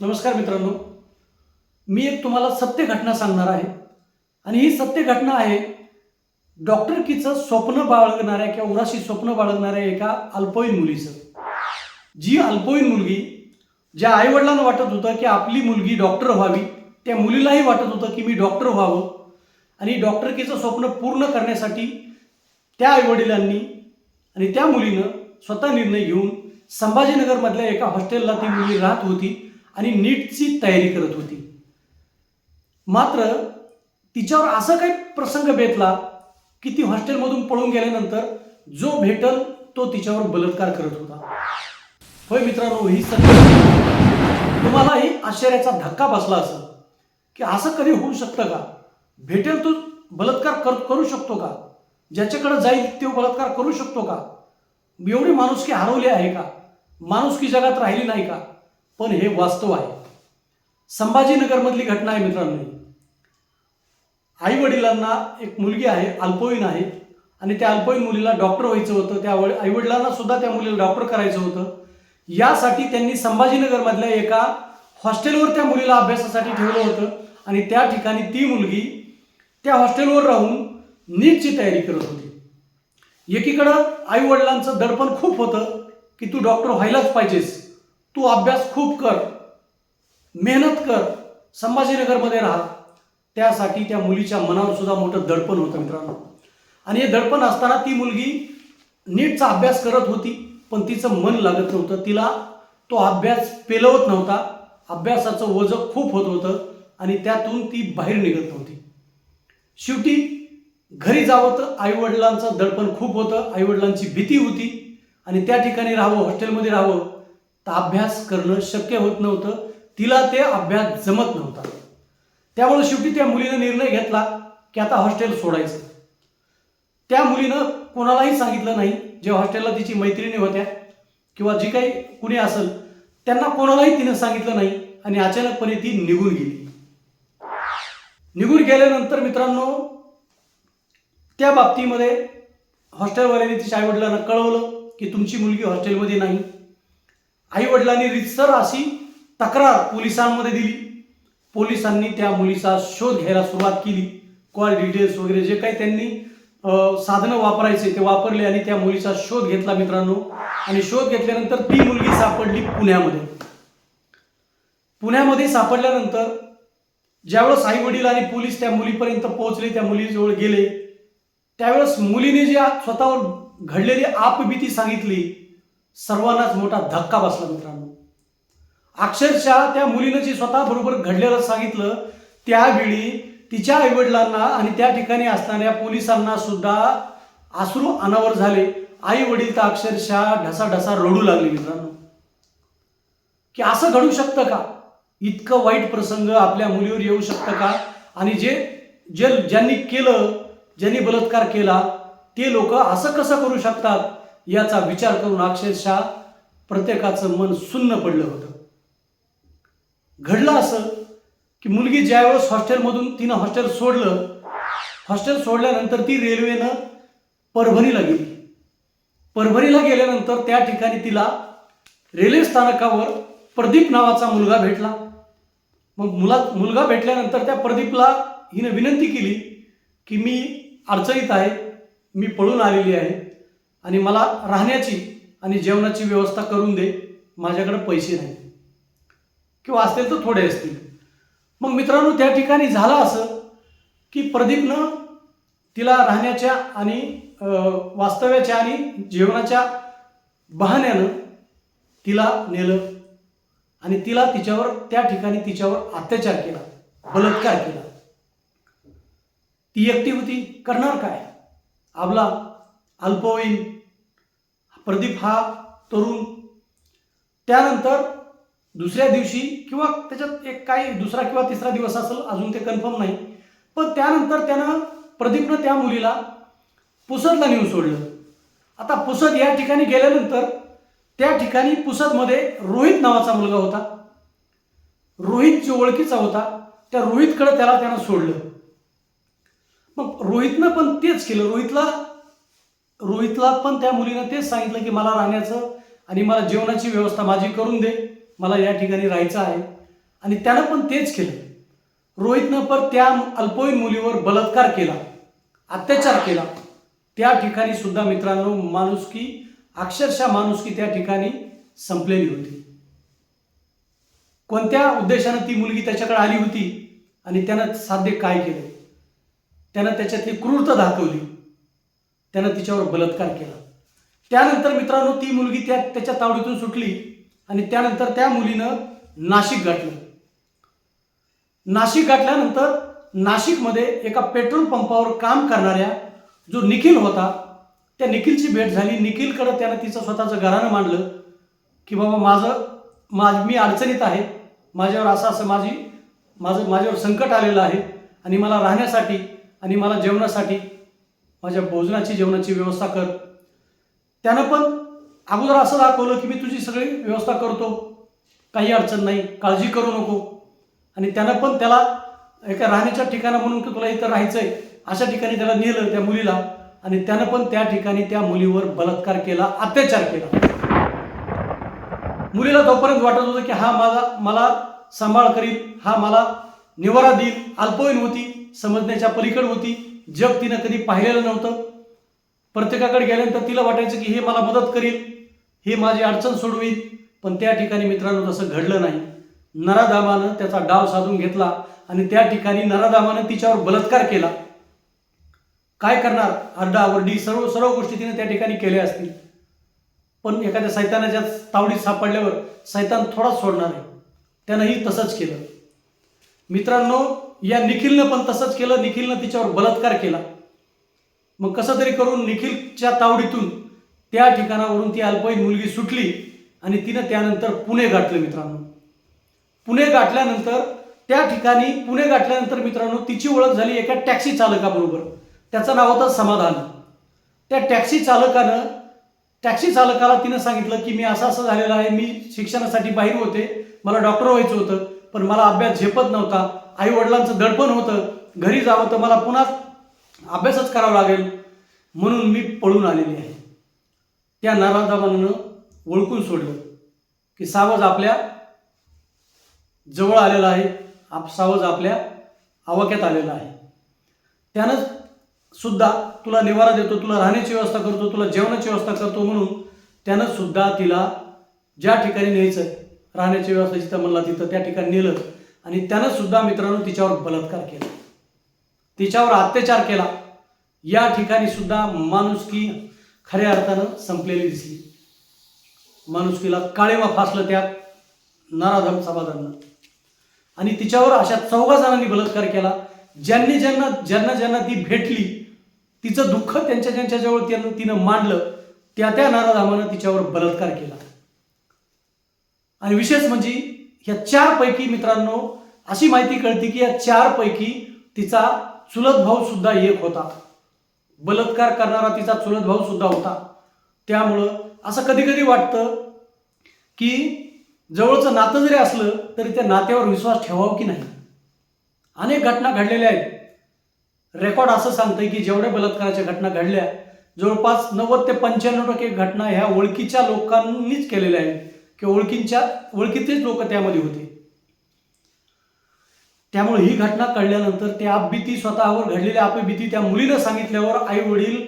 नमस्कार मित्रांनो. मी एक तुम्हाला सत्य घटना सांगणार आहे. आणि ही सत्य घटना आहे डॉक्टरकीचं स्वप्न बाळगणाऱ्या किंवा उराशी स्वप्न बाळगणाऱ्या एका अल्पवयीन मुलीचं. जी अल्पवयीन मुलगी ज्या आईवडिलांना वाटत होतं की आपली मुलगी डॉक्टर व्हावी त्या मुलीलाही वाटत होतं की मी डॉक्टर व्हावं. आणि डॉक्टरकीचं स्वप्न पूर्ण करण्यासाठी त्या आईवडिलांनी आणि त्या मुलीनं स्वतः निर्णय घेऊन संभाजीनगरमधल्या एका हॉस्टेलला ती मुलगी राहत होती. आणि नीटची तयारी करत होती. मात्र तिच्यावर असं काही प्रसंग बेतला की ती हॉस्टेलमधून पळून गेल्यानंतर जो भेटल तो तिच्यावर बलात्कार करत होता. होय मित्रांनो ही तुम्हालाही आश्चर्याचा धक्का बसला असेल की असं कधी होऊ शकतं का? भेटेल तो बलात्कार कर करू शकतो का? ज्याच्याकडे जाईल तो बलात्कार करू शकतो का? एवढी माणुसकी हरवली आहे का? माणुसकी जगात राहिली नाही का? पण हे वास्तव आहे. संभाजीनगरमधली घटना आहे मित्रांनो. आई वडिलांना एक मुलगी आहे अल्पवयीन आहे आणि त्या अल्पवयीन मुलीला डॉक्टर व्हायचं होतं. त्या आई वडिलांना सुद्धा त्या मुलीला डॉक्टर करायचं होतं. यासाठी त्यांनी संभाजीनगरमधल्या एका हॉस्टेलवर त्या मुलीला अभ्यासासाठी ठेवलं होतं आणि त्या ठिकाणी ती मुलगी त्या हॉस्टेलवर राहून नीटची तयारी करत होती. एकीकडं आई वडिलांचं दडपण खूप होतं की तू डॉक्टर व्हायलाच पाहिजेस. तू अभ्यास खूप कर मेहनत कर संभाजीनगरमध्ये राहा. त्यासाठी त्या मुलीच्या मनावर सुद्धा मोठं दडपण होतं मित्रांनो. आणि हे दडपण असताना ती मुलगी नीटचा अभ्यास करत होती पण तिचं मन लागत नव्हतं. तिला तो अभ्यास पेलवत नव्हता. अभ्यासाचं वजं खूप होत होतं आणि त्यातून ती बाहेर निघत नव्हती. शेवटी घरी जावं तर आईवडिलांचं दडपण खूप होतं आईवडिलांची भीती होती. आणि त्या ठिकाणी राहावं हॉस्टेलमध्ये राहावं तर अभ्यास करणं शक्य होत नव्हतं. तिला ते अभ्यास जमत नव्हता. त्यामुळे शेवटी त्या मुलीनं निर्णय घेतला की आता हॉस्टेल सोडायचं. त्या मुलीनं कोणालाही सांगितलं नाही जे हॉस्टेलला तिची मैत्रिणी होत्या किंवा जी काही कुणी असेल त्यांना कोणालाही तिनं सांगितलं नाही आणि अचानकपणे ती निघून गेली. निघून गेल्यानंतर मित्रांनो त्या बाबतीमध्ये हॉस्टेलवाल्यांनी तिच्या आईवडिलांना कळवलं की तुमची मुलगी हॉस्टेलमध्ये नाही. आईवडिलांनी रितसर अशी तक्रार पोलिसांमध्ये दिली. पोलिसांनी त्या मुलीचा शोध घ्यायला सुरुवात केली. कॉल डिटेल्स वगैरे जे काही त्यांनी साधनं वापरायचे ते वापरले आणि त्या मुलीचा शोध घेतला मित्रांनो. आणि शोध घेतल्यानंतर ती मुलगी सापडली पुण्यामध्ये. पुण्यामध्ये सापडल्यानंतर ज्यावेळेस आई वडील आणि पोलीस त्या मुलीपर्यंत पोहोचले त्या मुलीजवळ गेले त्यावेळेस मुलीने जी स्वतःवर घडलेली आपबीती सांगितली सर्वांनाच मोठा धक्का बसला मित्रांनो. अक्षरशः त्या मुलीनं जे स्वतःबरोबर घडलेलं सांगितलं त्यावेळी तिच्या आईवडिलांना आणि त्या ठिकाणी असणाऱ्या पोलिसांना सुद्धा अश्रू अनावर झाले. आई वडील तर अक्षरशः ढसाढसा रडू लागले मित्रांनो. की असं घडू शकतं का? इतकं वाईट प्रसंग आपल्या मुलीवर येऊ शकतं का? आणि जे जे ज्यांनी केलं ज्यांनी बलात्कार केला ते लोक असं कसं करू शकतात? याचा विचार करून अक्षरशः प्रत्येकाचं मन सुन्न पडलं होतं. घडलं असं की मुलगी ज्यावेळेस हॉस्टेलमधून तिनं हॉस्टेल सोडलं हॉस्टेल सोडल्यानंतर ती रेल्वेनं परभणीला गेली. परभणीला गेल्यानंतर त्या ठिकाणी तिला रेल्वे स्थानकावर प्रदीप नावाचा मुलगा भेटला. मग मुला मुलगा भेटल्यानंतर त्या प्रदीपला हिनं विनंती केली की मी अडचणीत आहे मी पळून आलेली आहे. आणि मला राहण्याची आणि जेवणाची व्यवस्था करून दे. माझ्याकडे पैसे नाही. किंवा असतील तर थोडे असतील. मग मित्रांनो त्या ठिकाणी झालं असं की प्रदीपनं तिला राहण्याच्या आणि वास्तव्याच्या आणि जेवणाच्या बहाण्यानं तिला नेलं. आणि तिला तिच्यावर त्या ठिकाणी तिच्यावर अत्याचार केला. बलात्कार केला. ती एकटी होती. करणार काय? आपला अल्पवयीन प्रदीप हा तरुण. त्यानंतर दुसऱ्या दिवशी किंवा त्याच्यात एक काही दुसरा किंवा तिसरा दिवस असेल अजून ते कन्फर्म नाही. पण त्यानंतर त्यानं प्रदीपनं त्या मुलीला पुसदला नेऊन सोडलं. आता पुसद या ठिकाणी गेल्यानंतर त्या ठिकाणी पुसदमध्ये रोहित नावाचा मुलगा होता. रोहित जो ओळखीचा होता. त्या रोहितकडे त्याला त्यानं सोडलं. मग रोहितनं पण तेच केलं. रोहितला रोहितला पण त्या मुलीनं तेच सांगितलं की मला राहण्याचं आणि मला जेवणाची व्यवस्था माझी करून दे. मला या ठिकाणी राहायचं आहे. आणि त्यानं पण तेच केलं. रोहितनं पण त्या अल्पवयीन मुलीवर बलात्कार केला अत्याचार केला. त्या ठिकाणी सुद्धा मित्रांनो माणुसकी अक्षरशः माणुसकी त्या ठिकाणी संपलेली होती. कोणत्या उद्देशानं ती मुलगी त्याच्याकडे आली होती आणि त्यानं साध्य काय केलं? त्यानं त्याच्यातली क्रूरता दाखवली. त्यानं तिच्यावर बलात्कार केला. त्यानंतर मित्रांनो ती मुलगी त्या त्याच्या तावडीतून सुटली आणि त्यानंतर त्या मुलीनं नाशिक गाठलं. नाशिक गाठल्यानंतर नाशिकमध्ये एका पेट्रोल पंपावर काम करणाऱ्या जो निखिल होता त्या निखिलची भेट झाली. निखिलकडं त्यानं तिचं स्वतःचं घरानं मांडलं की बाबा माझं माझ मी अडचणीत आहे. माझ्यावर असं असं माझी माझं माझ्यावर संकट आलेलं आहे आणि मला राहण्यासाठी आणि मला जेवणासाठी माझ्या भोजनाची जेवणाची व्यवस्था कर. त्यानं पण अगोदर असं दाखवलं की मी तुझी सगळी व्यवस्था करतो. काही अडचण नाही काळजी करू नको. आणि त्यानं पण त्याला एका राहण्याच्या ठिकाणा म्हणून की तुला इथं राहायचं आहे अशा ठिकाणी त्याला नेलं त्या मुलीला. आणि त्यानं पण त्या ठिकाणी त्या मुलीवर बलात्कार केला अत्याचार केला. मुलीला तोपर्यंत वाटत होतं की हा माझा मला सांभाळ करील हा मला निवारा देईल. अल्पवयीन होती समजण्याच्या पलीकड होती. जग तिनं कधी पाहिलेलं नव्हतं. प्रत्येकाकडे गेल्यानंतर तिला वाटायचं की हे मला मदत करील हे माझी अडचण सोडवील. पण त्या ठिकाणी मित्रांनो तसं घडलं नाही. नराधामानं त्याचा डाव साधून घेतला आणि त्या ठिकाणी नराधामानं तिच्यावर बलात्कार केला. काय करणार? आरडाओरडी सर्व सर्व गोष्टी तिने त्या ठिकाणी केल्या असतील. पण एखाद्या सैतानाच्या तावडीत सापडल्यावर सैतान थोडाच सोडणार आहे. त्यानंही तसंच केलं. मित्रांनो या निखिलनं पण तसंच केलं. निखिलनं तिच्यावर बलात्कार केला. मग कसं तरी करून निखिलच्या तावडीतून त्या ठिकाणावरून ती अल्पवयीन मुलगी सुटली आणि तिनं त्यानंतर पुणे गाठलं मित्रांनो. पुणे गाठल्यानंतर त्या ठिकाणी पुणे गाठल्यानंतर मित्रांनो तिची ओळख झाली एका टॅक्सी चालकाबरोबर. त्याचं नाव होतं समाधान. त्या टॅक्सी चालकानं टॅक्सी चालकाला तिनं सांगितलं की मी असं असं झालेलं आहे. मी शिक्षणासाठी बाहेर होते. मला डॉक्टर व्हायचं होतं. पण मला अभ्यास झेपत नव्हता. आई वडिलांचं दडपण होतं. घरी जावं तर मला पुन्हा अभ्यासच करावा लागेल. म्हणून मी पळून आलेली आहे. त्या नारादामानं ओळखून सोडलं की सावज आपल्या जवळ आलेला आहे. आप सावज आपल्या आवाक्यात आलेला आहे. त्यानं सुद्धा तुला निवारा देतो तुला राहण्याची व्यवस्था करतो तुला जेवणाची व्यवस्था करतो म्हणून त्यानं सुद्धा तिला ज्या ठिकाणी न्यायचं आहे राहण्याची व्यवस्था जिथं म्हणला तिथं त्या ठिकाणी नेलं. आणि त्यानं सुद्धा मित्रांनो तिच्यावर बलात्कार केला. तिच्यावर अत्याचार केला. या ठिकाणी सुद्धा माणुसकी खऱ्या अर्थानं संपलेली दिसली. माणुसकीला काळेमा फासलं त्यात नाराधम समाधानं आणि तिच्यावर अशा चौघा जणांनी बलात्कार केला. ज्यांनी ज्यांना ज्यांना ज्यांना ती भेटली तिचं दुःख त्यांच्या ज्यांच्याजवळ त्यानं तिनं मांडलं त्या त्या नाराधामानं तिच्यावर बलात्कार केला. आणि विशेष म्हणजे ह्या चारपैकी मित्रांनो अशी माहिती कळते की या चारपैकी तिचा चुलत भाऊ सुद्धा एक होता. बलात्कार करणारा तिचा चुलत भाऊ सुद्धा होता. त्यामुळं असं कधी कधी वाटतं की जवळचं नातं जरी असलं तरी त्या नात्यावर विश्वास ठेवावा की नाही? अनेक घटना घडलेल्या आहेत. रेकॉर्ड असं सांगतंय की जेवढ्या बलात्काराच्या घटना घडल्या जवळपास नव्वद ते पंच्याण्णव टक्के घटना ह्या ओळखीच्या लोकांनीच केलेल्या आहेत. किंवा ओळखींच्या ओळखीचेच लोक त्यामध्ये होते. त्यामुळे ही घटना कळल्यानंतर त्या भीती स्वतःवर घडलेल्या आपली भीती त्या मुलीनं सांगितल्यावर आई वडील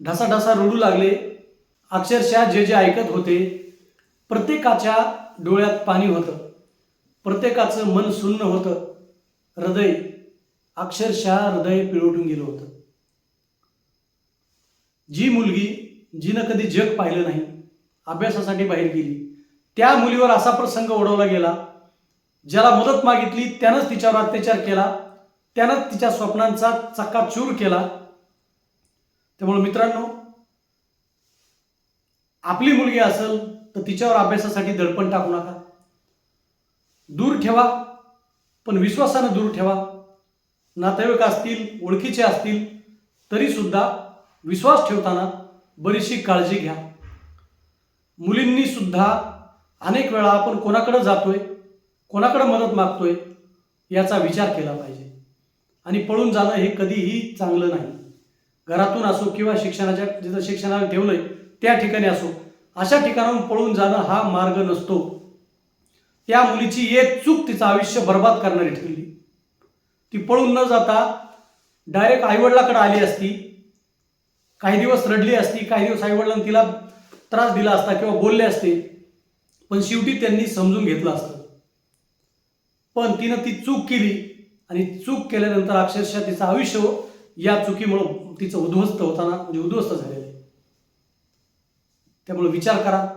ढसाढसा रडू लागले. अक्षरशः जे जे ऐकत होते प्रत्येकाच्या डोळ्यात पाणी होतं. प्रत्येकाचं मन सुन्न होतं. हृदय अक्षरशः हृदय पिळवटून गेलं होतं. जी मुलगी जिनं कधी जग पाहिलं नाही अभ्यासासाठी बाहेर गेली त्या मुलीवर असा प्रसंग ओढवला गेला ज्याला मदत मागितली त्यानंच तिच्यावर अत्याचार केला त्यानंच तिच्या स्वप्नांचा चक्काचूर केला. त्यामुळे मित्रांनो आपली मुलगी असेल तर तिच्यावर अभ्यासासाठी दडपण टाकू नका. दूर ठेवा पण विश्वासानं दूर ठेवा. नातेवाईक असतील ओळखीचे असतील तरी सुद्धा विश्वास ठेवताना बरीचशी काळजी घ्या. मुलींनी सुद्धा अनेक वेळा आपण कोणाकडे जातोय कोणाकडे मदत मागतोय याचा विचार केला पाहिजे. आणि पळून जाणं हे कधीही चांगलं नाही. घरातून असो किंवा शिक्षणाच्या जिथं शिक्षणाला ठेवलंय त्या ठिकाणी असो. अशा ठिकाणाहून पळून जाणं हा मार्ग नसतो. त्या मुलीची एक चूक तिचं आयुष्य बर्बाद करणारी ठरली. ती पळून न जाता डायरेक्ट आईवडिलाकडे आली असती. काही दिवस रडली असती काही दिवस आईवडिलांनी तिला त्रास दिला असता किंवा बोलले असते. पण शेवटी त्यांनी समजून घेतलं असतं. पण तिनं ती चूक केली आणि चूक केल्यानंतर अक्षरशः तिचं आयुष्य या चुकीमुळं तिचं उद्ध्वस्त होताना म्हणजे उद्ध्वस्त झालेलं आहे. त्यामुळे विचार करा.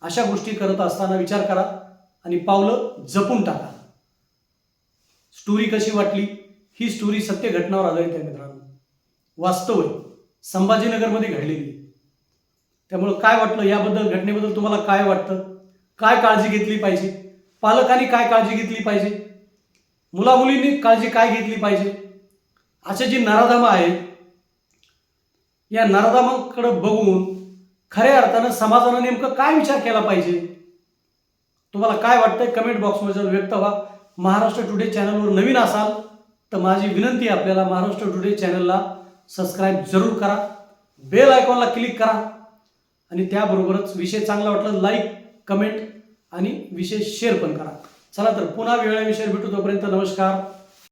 अशा गोष्टी करत असताना विचार करा आणि पावलं जपून टाका. स्टोरी कशी वाटली? ही स्टोरी सत्य घटनावर आधारित आहे मित्रांनो. वास्तव आहे. संभाजीनगरमध्ये घडलेली. त्यामुळं काय वाटलं? याबद्दल घटनेबद्दल तुम्हाला काय वाटतं? काय काळजी घेतली पाहिजे? पालकांनी काय काळजी घेतली पाहिजे? मुलामुलींनी काळजी काय घेतली पाहिजे? अशा जी नराधमं आहेत या नराधामाकडे बघून खऱ्या अर्थानं समाजानं नेमकं काय विचार केला पाहिजे? तुम्हाला काय वाटतंय? कमेंट बॉक्समध्ये व्यक्त व्हा. महाराष्ट्र टुडे चॅनलवर नवीन असाल तर माझी विनंती आपल्याला महाराष्ट्र टुडे चॅनलला सबस्क्राईब जरूर करा. बेल आयकॉनला क्लिक करा. आणि त्याबरोबरच विषय चांगला वाटला लाईक कमेंट आणि विशेष शेअर पण करा. चला तर पुन्हा वेगळ्या विषयावर भेटू. तोपर्यंत नमस्कार.